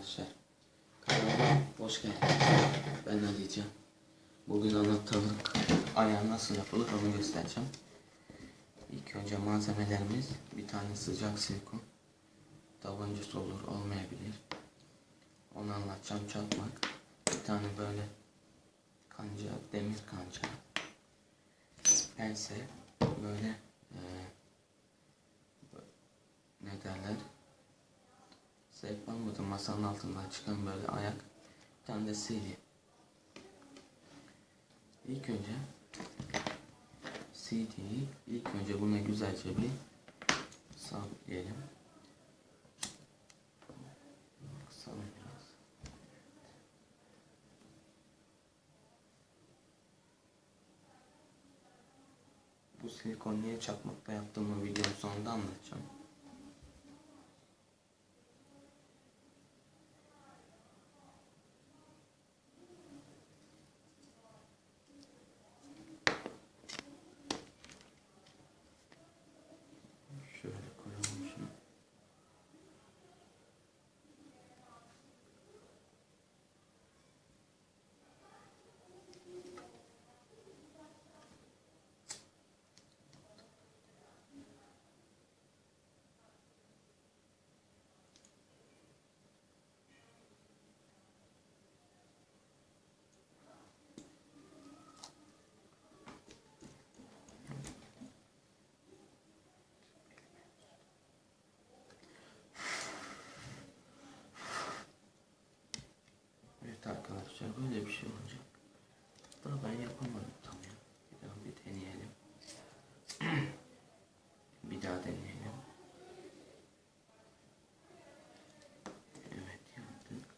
arkadaşlar. Kanalıma hoş geldiniz. Ben Alican. Bugün anahtarlık ayağı nasıl yapılır onu göstereceğim. İlk önce malzemelerimiz bir tane sıcak silikon. Tabancası olur olmayabilir. Onu anlatacağım çakmak. Bir tane böyle kanca, demir kanca. Pense böyle eee, ne derler Sehpan mıdır masanın altından çıkan böyle ayak bir CD İlk önce CD'yi ilk önce buna güzelce bir sabitleyelim bu silikon niye çakmakla yaptığımı videonun sonunda anlatacağım Şöyle koyalım şunu. Evet arkadaşlar böyle bir şey olacak. Daha ben yapamadım tam ya. Bir daha bir deneyelim. bir daha deneyelim. Evet yaptık.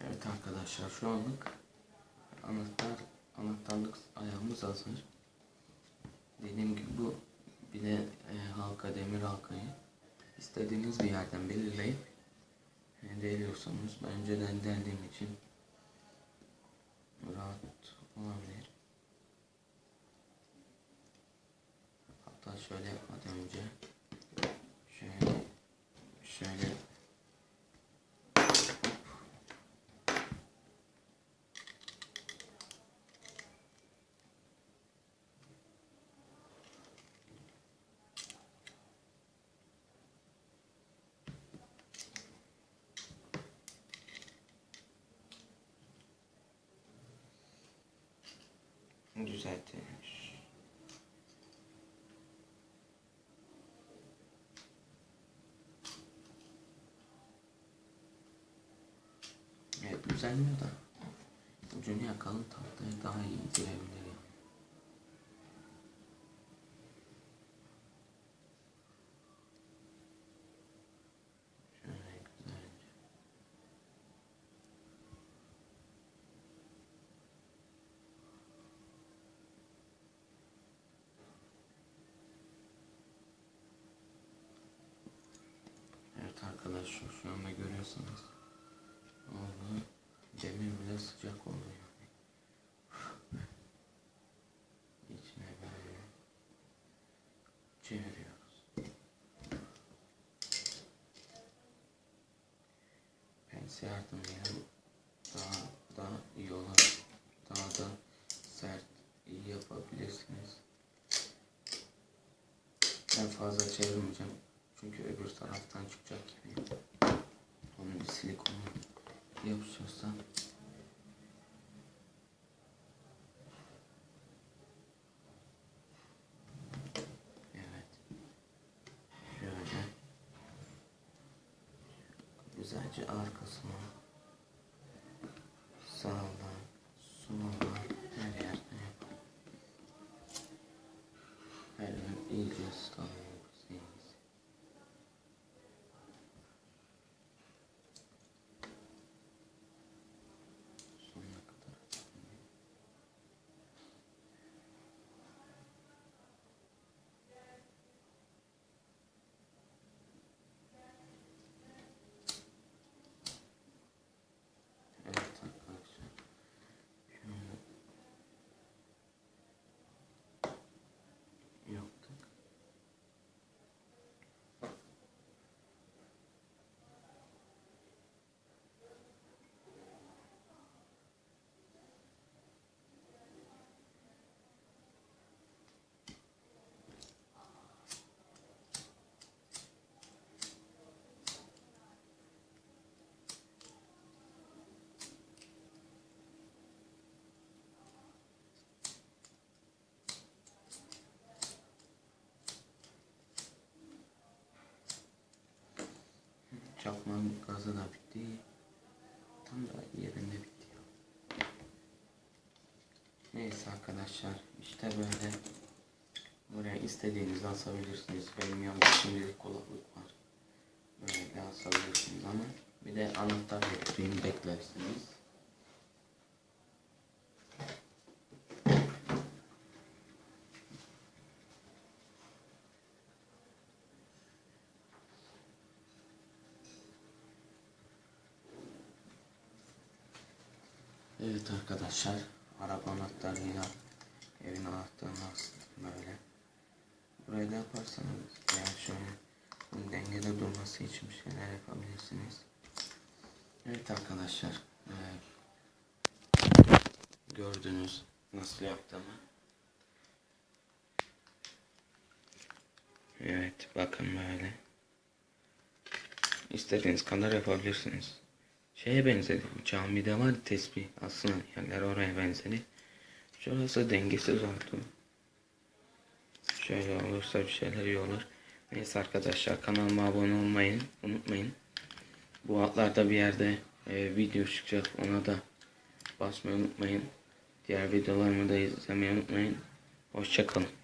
Evet arkadaşlar şu anlık anahtar anahtarlık ayağımız hazır. Dediğim gibi bu bir de e, halka demir halkayı istediğiniz bir yerden belirleyip e, deliyorsanız ben önceden deldiğim için rahat olabilir. Hatta şöyle yapmadan önce şöyle şöyle düzeltilmiş. Evet düzelmiyor da ucunu yakalım tahtaya daha iyi girebilir yani. Şöyle güzelce. Evet arkadaşlar şu anda görüyorsunuz. Oldu. Demir bile sıcak oldu yani. İçine böyle çeviriyoruz. Pense yardımıyla daha daha iyi olur. Daha da sert yapabilirsiniz. Ben fazla çevirmeyeceğim. Çünkü öbür taraftan çıkacak gibi. Onun bir silikonu yapışırsa Evet. Şöyle güzelce arkasına sağdan soldan her yerden yapalım. Her yer iyice ıslanıyoruz. iyice. Sonuna kadar açalım. Çakmanın gazı da bitti. Tam da yerinde bitti. Neyse arkadaşlar işte böyle buraya istediğinizi asabilirsiniz. Benim yanımda şimdilik kulaklık var. Böyle de asabilirsiniz ama bir de anahtar getireyim beklersiniz. Evet arkadaşlar araba anahtarıyla evin anahtarını astım böyle. Buraya da yaparsanız veya şöyle dengede durması için bir şeyler yapabilirsiniz. Evet arkadaşlar eee, gördünüz nasıl yaptığımı. Evet bakın böyle. İstediğiniz kadar yapabilirsiniz. Şeye benzedi. Camide var tesbih. Aslında yerler oraya benzedi. Şurası dengesiz oldu. Şöyle olursa bir şeyler iyi olur. Neyse arkadaşlar kanalıma abone olmayı unutmayın. Bu altlarda bir yerde e, video çıkacak. Ona da basmayı unutmayın. Diğer videolarımı da izlemeyi unutmayın. Hoşçakalın.